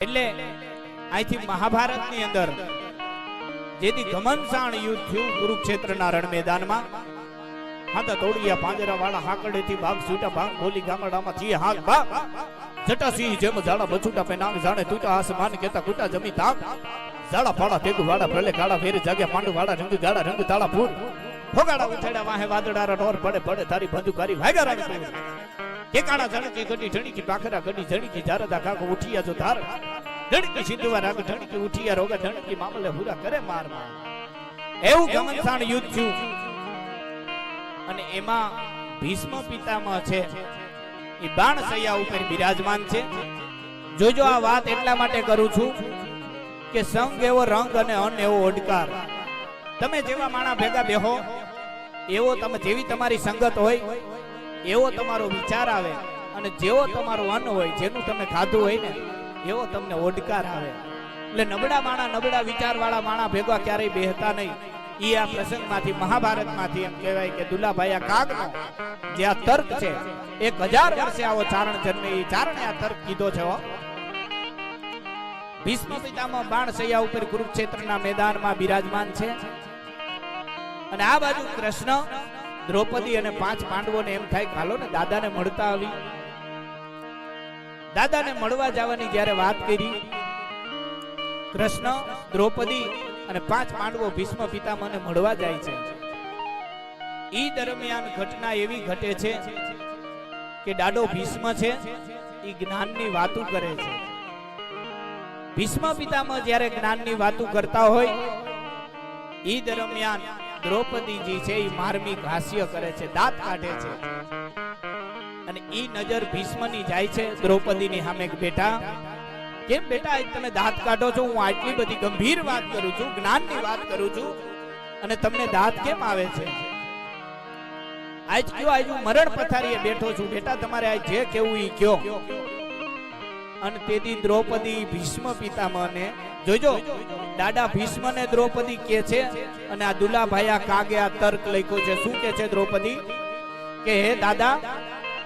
એટલે અહીંથી મહાભારતની અંદર જેથી ઘમનસાણ યુદ્ધ થયું કુરુક્ષેત્રના રણ મેદાનમાં હાથા તોડિયા પાંજરા વાળા હાકડેથી ભાગ છૂટા ભાગ બોલી ગામડામાં થી હાક ભાગ જટાસિંહ જેમ ઝાડા બછુટા પે નામ જાણે તૂટા આસમાન કેતા કુટા જમી તાક ઝાડા ફાડા તેગુ વાડા પ્રલે કાળા ફેરી જાગ્યા પાંડુ વાડા રંગ ગાડા રંગ તાળા ફૂલ ફોગાડા ઉથાડ્યા વાહે વાદળારા નોર પડે પડે તારી બંદુકારી વાગ્યા રાણી તું ઠેકાણા જણકી ગડી ઢણીકી પાખરા ગડી ઝણકી જારદા કાકો ઉઠિયા જો ધાર ઢણકી સિંધુવા રાગ ઢણકી ઉઠિયા રોગ ઢણકી મામલે હુરા કરે માર માર એવું ગમનસાણ યુદ્ધ થયું. અને એમાં ભીષ્મ પિતામહ છે. એ બાણ સૈયા ઉપર બિરાજમાન છે. જોજો આ વાત એટલા માટે કરું છું કે સંગ એવો રંગ અને અન એવો ઓડકાર. તમે જેવા માણા ભેગા બેહો એવો તમે જેવી તમારી સંગત હોય એવો તમારો વિચાર આવે. અને જેવો તમારો અન્ન હોય જેનું તમે ખાધું હોય ને એવો તમને ઓડકાર આવે. એટલે નબળા માણા, નબળા વિચાર વાળા માણા ભેગા ક્યારેય બેહતા નહીં. એ આ પ્રસંગમાંથી, મહાભારતમાંથી એમ કહેવાય કે દુલાભાઈ કાગનો જે આ તર્ક છે, એક હજાર વર્ષે આવો ચારણ જન્મે એ ચારણે આ તર્ક કીધો છે ભીષ્મ પિતામાં બાણ સૈયા ઉપર કુરુક્ષેત્રના મેદાનમાં બિરાજમાન છે. અને આ બાજુ કૃષ્ણ, દ્રૌપદી અને પાંચ પાંડવોને એમ થાય હાલો ને દાદાને મળતા આવી. દાદાને મળવા જવાની જ્યારે વાત કરી, કૃષ્ણ, દ્રૌપદી અને પાંચ પાંડવો ભીષ્મ પિતામહને મળવા જાય છે. ઈ દરમિયાન ઘટના એવી ઘટે છે કે ડાડો ભીષ્મ છે, ઈ જ્ઞાનની વાતો કરે છે. ભીષ્મ પિતામહ જ્યારે જ્ઞાનની વાતો કરતા હોય, ઈ દરમિયાન દ્રૌપદીજી છે ઈ માર્મિક હાસ્ય કરે છે, દાંત કાઢે છે. અને ઈ નજર ભીષ્મની જાય છે દ્રૌપદીની સામે બેટા, કેમ બેટા તમે દાંત કાઢો છો? હું આટલી બધી ગંભીર વાત કરું છું, જ્ઞાનની વાત કરું છું. અને તમને દાંત કેમ આવે છે? આજ કયો, આજ હું મરણ પથારીએ બેઠો છું. બેટા, તમારે આજ જે કેવું ઈ કયો. અને તેથી દ્રૌપદી ભીષ્મ પિતામહને, જોજો, દાદા ભીષ્મ ને દ્રૌપદી કે છે અને આ દુલાભાઈ કાગે આ તર્ક લખ્યો છે. શું કે છે દ્રૌપદી? કે, હે દાદા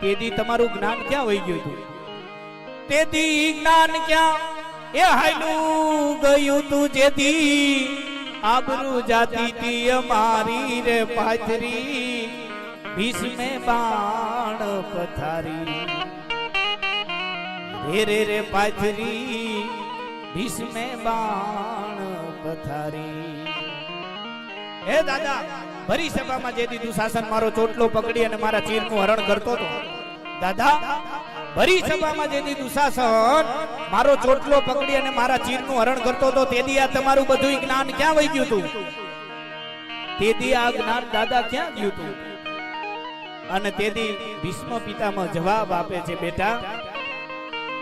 તેથી તમારું જ્ઞાન ક્યાં વહી ગયું હતું? તેથી જ્ઞાન ક્યાં? એ હાલું ગયું તું જેથી આબરૂ જાતી તી અમારી રે પાથરી, ભીષ્મે બાણ પથારી. રે રે રે પાથરી, ભીષ્મે બાણ પથારી. હે દાદા ભરી સભામાં જે દીધું મારો ચોટલો પકડી અને મારા ચીરનું હરણ કરતો હતો. દાદા, ભરી સભામાં જે દીધું શાસન મારો ચોટલો પકડી અને મારા ચીરનું હરણ કરતો હતો, તેથી આ તમારું બધું જ્ઞાન ક્યાં વહી ગયું હતું તેથી આ જ્ઞાન દાદા ક્યાં ગયું હતું અને તેથી ભીષ્મ પિતામાં જવાબ આપે છે, બેટા,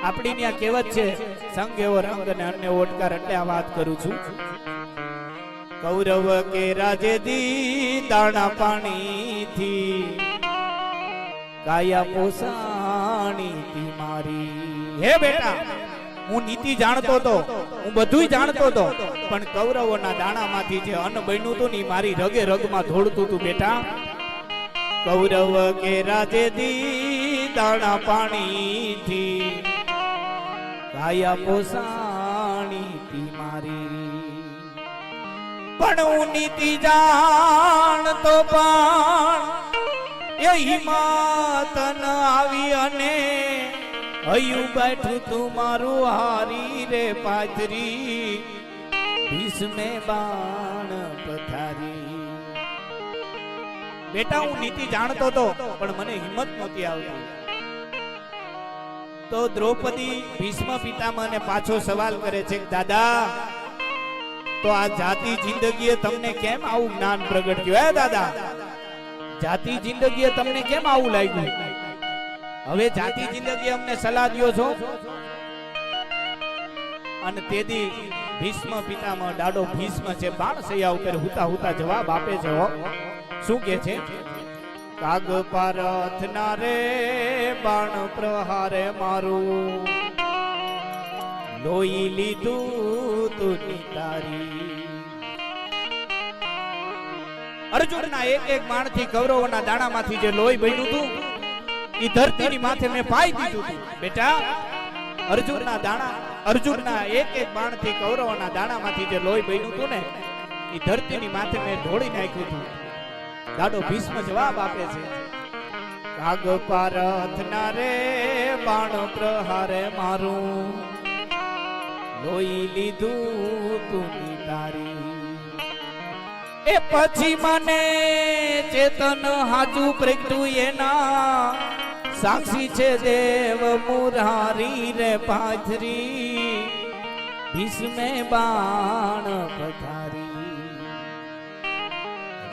આપણી ત્યાં કહેવત છે, સંગ એવો રંગ અને અન્ય ઓટકાર, એટલે આ વાત કરું છું. કૌરવ કે રાજે દી દાણા પાણી થી ગાયા પોસાણી થી મારી. હે બેટા, હું નીતિ જાણતો તો, હું બધુંય જાણતો તો, પણ કૌરવોના દાણામાંથી જે અન્ન બન્યું હતું ને મારી રગે રગમાં ધોળતું હતું બેટા. કૌરવ કે રાજે દી દાણા પાણી થી ગાયા પોસાણી થી મારી. પણ હું નીતિ જાણતો પણ એ હિંમત ન આવી અને હયું બેઠું તું મારું હારી રે પાથરી ભીષ્મે બાણ પથારી. બેટા, હું નીતિ જાણતો તો, પણ મને હિંમત નહોતી આવતી. તો દ્રૌપદી ભીષ્મ પિતામહને પાછો સવાલ કરે છે દાદા તો આ જાતિ જિંદગીએ તમને કેમ આવું જ્ઞાન પ્રગટ થયું? હે દાદા, જાતિ જિંદગીએ તમને કેમ આવું લાગ્યું? હવે જાતિ જિંદગી અમને સલાહ દો છો. અને તેથી ભીષ્મ પિતામહ ડાડો ભીષ્મ છે બાણ સૈયા ઉપર હુતા હુતા જવાબ આપે છે હો. શું કે છે? કાગ પારથના રે, બાણ પ્રહારે મારું. લોહી લીધું તું તારી. અર્જુનના એક એક બાણથી કૌરવોના દાણામાંથી જે લોહી બન્યું હતું એ ધરતીની માથે મેં પાઈ દીધું હતું બેટા, અર્જુનના દાણા, અર્જુનના એક એક બાણથી કૌરવોના દાણામાંથી જે લોહી બન્યું હતું ને એ ધરતીની માથે મેં ઢોળી નાખ્યું હતું દાડો ભીષ્મ જવાબ આપે છે. કાગ પારથના રે બાણ પ્રહારે મારું લોહી લીધું તું તારી. એ પછી મને ચેતન હાજુ પ્રગટું એના. સાક્ષી છે દેવ મુરારી રે પાથરી. ભીષ્મે બાણ પથારી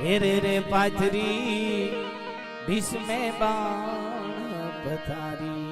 રે રે રે પાથરી, ભીષ્મે બાણ પથારી